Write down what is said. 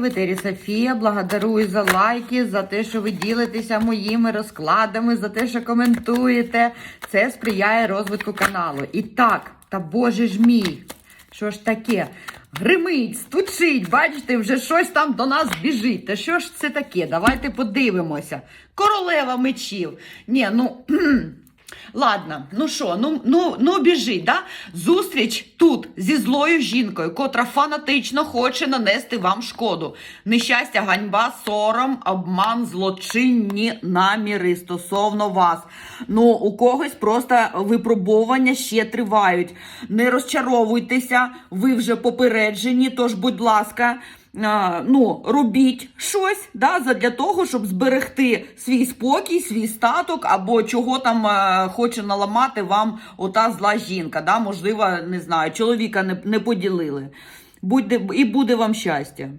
в Софія. Благодарую за лайки, за те, що ви ділитеся моїми розкладами, за те, що коментуєте. Це сприяє розвитку каналу. І так, та боже ж мій, що ж таке? Гримить, стучить, бачите, вже щось там до нас біжить. Та що ж це таке? Давайте подивимося. Королева мечів. Ні, ну. Ладно, ну що, ну, ну, ну біжи, да? Зустріч тут зі злою жінкою, котра фанатично хоче нанести вам шкоду. Нещастя, ганьба, сором, обман, злочинні наміри стосовно вас. Ну, у когось просто випробування ще тривають. Не розчаровуйтеся, ви вже попереджені, тож, будь ласка. Ну, робіть щось да, для того, щоб зберегти свій спокій, свій статок, або чого там е, хоче наламати вам ота зла жінка. Да? Можливо, не знаю, чоловіка не, не поділили. Будь, і буде вам щастя.